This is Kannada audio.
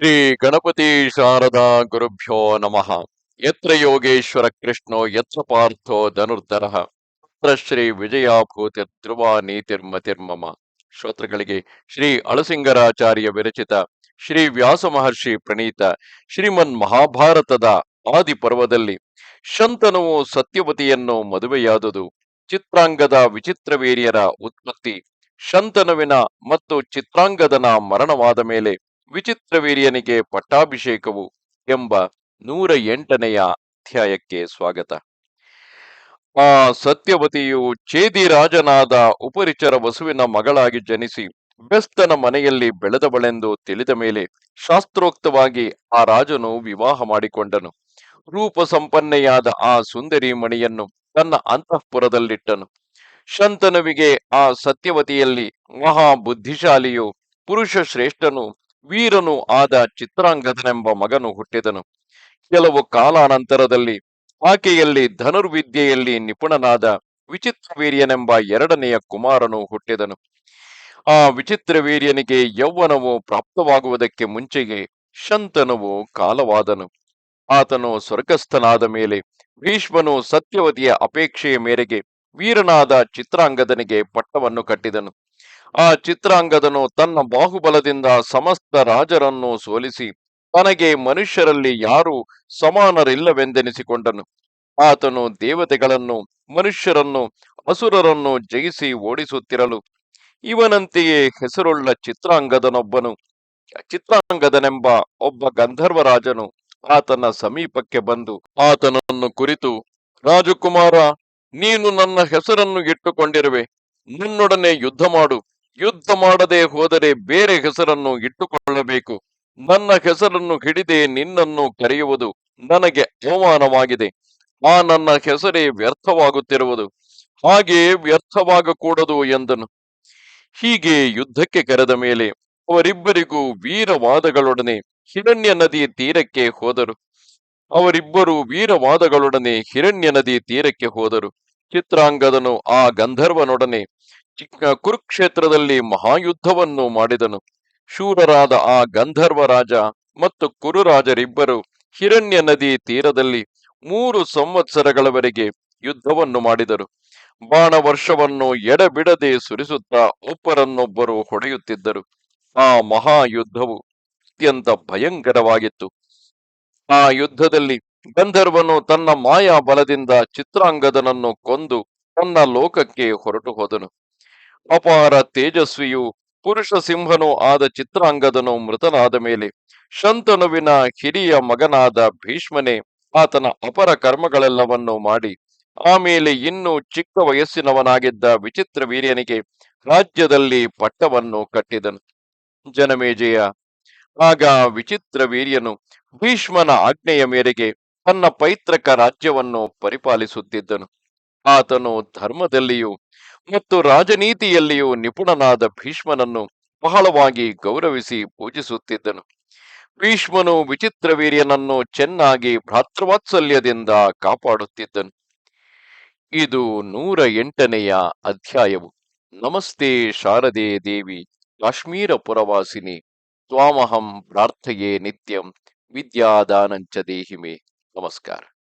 ಶ್ರೀ ಗಣಪತಿ ಶಾರದಾ ಗುರುಭ್ಯೋ ನಮಃ. ಯತ್ರ ಯೋಗೇಶ್ವರ ಕೃಷ್ಣೋ, ಯತ್ರ ಪಾರ್ಥೋ ಧನುರ್ಧರ. ತತ್ರ ಶ್ರೀ ವಿಜಯಾಭೂತಿ ಧ್ರುವ ನೀತಿರ್ಮತಿರ್ಮಮ ಶ್ರೋತೃಗಳಿಗೆ ಶ್ರೀ ಅಳಸಿಂಗರಾಚಾರ್ಯ ವಿರಚಿತ ಶ್ರೀ ವ್ಯಾಸ ಮಹರ್ಷಿ ಪ್ರಣೀತ ಶ್ರೀಮನ್ ಮಹಾಭಾರತದ ಆದಿ ಪರ್ವದಲ್ಲಿ ಶಂತನುವು ಸತ್ಯವತಿಯನ್ನು ಮದುವೆಯಾದುದು ಚಿತ್ರಾಂಗದ ವಿಚಿತ್ರವೀರ್ಯರ ಉತ್ಪತ್ತಿ ಶಂತನುವಿನ ಮತ್ತು ಚಿತ್ರಾಂಗದನ ಮರಣವಾದ ಮೇಲೆ ವಿಚಿತ್ರವೀರ್ಯನಿಗೆ ಪಟ್ಟಾಭಿಷೇಕವು ಎಂಬ ನೂರ ಎಂಟನೆಯ ಅಧ್ಯಾಯಕ್ಕೆ ಸ್ವಾಗತ. ಆ ಸತ್ಯವತಿಯು ಚೇದಿ ರಾಜನಾದ ಉಪರಿಚರ ವಸುವಿನ ಮಗಳಾಗಿ ಜನಿಸಿ ಬೆಸ್ತನ ಮನೆಯಲ್ಲಿ ಬೆಳೆದವಳೆಂದು ತಿಳಿದ ಮೇಲೆ ಶಾಸ್ತ್ರೋಕ್ತವಾಗಿ ಆ ರಾಜನು ವಿವಾಹ ಮಾಡಿಕೊಂಡನು. ರೂಪ ಸಂಪನ್ನೆಯಾದ ಆ ಸುಂದರಿ ಮಣಿಯನ್ನು ತನ್ನ ಅಂತಃಪುರದಲ್ಲಿಟ್ಟನು. ಶಂತನುವಿಗೆ ಆ ಸತ್ಯವತಿಯಲ್ಲಿ ಮಹಾ ಬುದ್ಧಿಶಾಲಿಯು ಪುರುಷ ಶ್ರೇಷ್ಠನು ವೀರನು ಆದ ಚಿತ್ರಾಂಗದನೆಂಬ ಮಗನು ಹುಟ್ಟಿದನು. ಕೆಲವು ಕಾಲಾನಂತರದಲ್ಲಿ ಆಕೆಯಲ್ಲಿ ಧನುರ್ವಿದ್ಯೆಯಲ್ಲಿ ನಿಪುಣನಾದ ವಿಚಿತ್ರವೀರ್ಯನೆಂಬ ಎರಡನೆಯ ಕುಮಾರನು ಹುಟ್ಟಿದನು. ಆ ವಿಚಿತ್ರವೀರ್ಯನಿಗೆ ಯೌವನವು ಪ್ರಾಪ್ತವಾಗುವುದಕ್ಕೆ ಮುಂಚೆಗೆ ಶಂತನವು ಕಾಲವಾದನು. ಆತನು ಸ್ವರ್ಗಸ್ಥನಾದ ಮೇಲೆ ಭೀಷ್ಮನು ಸತ್ಯವತಿಯ ಅಪೇಕ್ಷೆಯ ಮೇರೆಗೆ ವೀರನಾದ ಚಿತ್ರಾಂಗದನಿಗೆ ಪಟ್ಟವನ್ನು ಕಟ್ಟಿದನು. ಆ ಚಿತ್ರಾಂಗದನು ತನ್ನ ಬಾಹುಬಲದಿಂದ ಸಮಸ್ತ ರಾಜರನ್ನು ಸೋಲಿಸಿ, ತನಗೆ ಮನುಷ್ಯರಲ್ಲಿ ಯಾರು ಸಮಾನರಿಲ್ಲವೆಂದೆನಿಸಿಕೊಂಡನು. ಆತನು ದೇವತೆಗಳನ್ನು, ಮನುಷ್ಯರನ್ನು, ಅಸುರರನ್ನು ಜಯಿಸಿ ಓಡಿಸುತ್ತಿರಲು, ಇವನಂತೆಯೇ ಹೆಸರುಳ್ಳ ಚಿತ್ರಾಂಗದನೊಬ್ಬನು. ಚಿತ್ರಾಂಗದನೆಂಬ ಒಬ್ಬ ಗಂಧರ್ವರಾಜನು ಆತನ ಸಮೀಪಕ್ಕೆ ಬಂದು ಆತನನ್ನು ಕುರಿತು, ರಾಜಕುಮಾರ, ನೀನು ನನ್ನ ಹೆಸರನ್ನು ಇಟ್ಟುಕೊಂಡಿರುವೆ. ನಿನ್ನೊಡನೆ ಯುದ್ಧ ಮಾಡು. ಯುದ್ಧ ಮಾಡದೆ ಹೋದರೆ ಬೇರೆ ಹೆಸರನ್ನು ಇಟ್ಟುಕೊಳ್ಳಬೇಕು. ನನ್ನ ಹೆಸರನ್ನು ಹಿಡಿದೆ ನಿನ್ನನ್ನು ಕರೆಯುವುದು ನನಗೆ ಅವಮಾನವಾಗಿದೆ. ಆ ನನ್ನ ಹೆಸರೇ ವ್ಯರ್ಥವಾಗುತ್ತಿರುವುದು. ಹಾಗೆ ವ್ಯರ್ಥವಾಗಕೂಡದು ಎಂದನು. ಹೀಗೆ ಯುದ್ಧಕ್ಕೆ ಕರೆದ ಮೇಲೆ ಅವರಿಬ್ಬರಿಗೂ ವೀರವಾದಗಳೊಡನೆ ಹಿರಣ್ಯ ನದಿ ತೀರಕ್ಕೆ ಹೋದರು. ಅವರಿಬ್ಬರು ವೀರವಾದಗಳೊಡನೆ ಹಿರಣ್ಯ ನದಿ ತೀರಕ್ಕೆ ಹೋದರು. ಚಿತ್ರಾಂಗದನು ಆ ಗಂಧರ್ವನೊಡನೆ ಚಿಕ್ಕ ಕುರುಕ್ಷೇತ್ರದಲ್ಲಿ ಮಹಾಯುದ್ಧವನ್ನು ಮಾಡಿದನು. ಶೂರರಾದ ಆ ಗಂಧರ್ವ ರಾಜ ಮತ್ತು ಕುರುರಾಜರಿಬ್ಬರು ಹಿರಣ್ಯ ನದಿ ತೀರದಲ್ಲಿ ಮೂರು ಸಂವತ್ಸರಗಳವರೆಗೆ ಯುದ್ಧವನ್ನು ಮಾಡಿದರು. ಬಾಣ ವರ್ಷವನ್ನು ಎಡಬಿಡದೆ ಸುರಿಸುತ್ತಾ ಒಬ್ಬರನ್ನೊಬ್ಬರು ಹೊಡೆಯುತ್ತಿದ್ದರು. ಆ ಮಹಾಯುದ್ಧವು ಅತ್ಯಂತ ಭಯಂಕರವಾಗಿತ್ತು. ಆ ಯುದ್ಧದಲ್ಲಿ ಗಂಧರ್ವನು ತನ್ನ ಮಾಯಾ ಬಲದಿಂದ ಚಿತ್ರಾಂಗದನನ್ನು ಕೊಂದು ತನ್ನ ಲೋಕಕ್ಕೆ ಹೊರಟು ಹೋದನು ಅಪಾರ ತೇಜಸ್ವಿಯು ಪುರುಷ ಸಿಂಹನು ಆದ ಚಿತ್ರಾಂಗದನು ಮೃತನಾದ ಮೇಲೆ ಶಂತನುವಿನ ಹಿರಿಯ ಮಗನಾದ ಭೀಷ್ಮನೇ ಆತನ ಅಪರ ಕರ್ಮಗಳೆಲ್ಲವನ್ನು ಮಾಡಿ ಆಮೇಲೆ ಇನ್ನು ಚಿಕ್ಕ ವಯಸ್ಸಿನವನಾಗಿದ್ದ ವಿಚಿತ್ರ ವೀರ್ಯನಿಗೆ ರಾಜ್ಯದಲ್ಲಿ ಪಟ್ಟವನ್ನು ಕಟ್ಟಿದನು. ಜನಮೇಜಯ, ಆಗ ವಿಚಿತ್ರ ವೀರ್ಯನು ಭೀಷ್ಮನ ಆಜ್ಞೆಯ ಮೇರೆಗೆ ತನ್ನ ಪೈತೃಕ ರಾಜ್ಯವನ್ನು ಪರಿಪಾಲಿಸುತ್ತಿದ್ದನು. ಆತನು ಧರ್ಮದಲ್ಲಿಯೂ ಮತ್ತು ರಾಜನೀತಿಯಲ್ಲಿಯೂ ನಿಪುಣನಾದ ಭೀಷ್ಮನನ್ನು ಬಹಳವಾಗಿ ಗೌರವಿಸಿ ಪೂಜಿಸುತ್ತಿದ್ದನು. ಭೀಷ್ಮನು ವಿಚಿತ್ರ ವೀರ್ಯನನ್ನು ಚೆನ್ನಾಗಿ ಭ್ರಾತೃವಾತ್ಸಲ್ಯದಿಂದ ಕಾಪಾಡುತ್ತಿದ್ದನು. ಇದು ನೂರ ಎಂಟನೆಯ ಅಧ್ಯಾಯವು. ನಮಸ್ತೆ ಶಾರದೆ ದೇವಿ, ಕಾಶ್ಮೀರ ಪುರವಾಸಿನಿ, ತ್ವಾಮಹಂ ಪ್ರಾರ್ಥಯೇ ನಿತ್ಯಂ ವಿದ್ಯಾದಾನಂಚ ದೇಹಿಮೆ. ನಮಸ್ಕಾರ.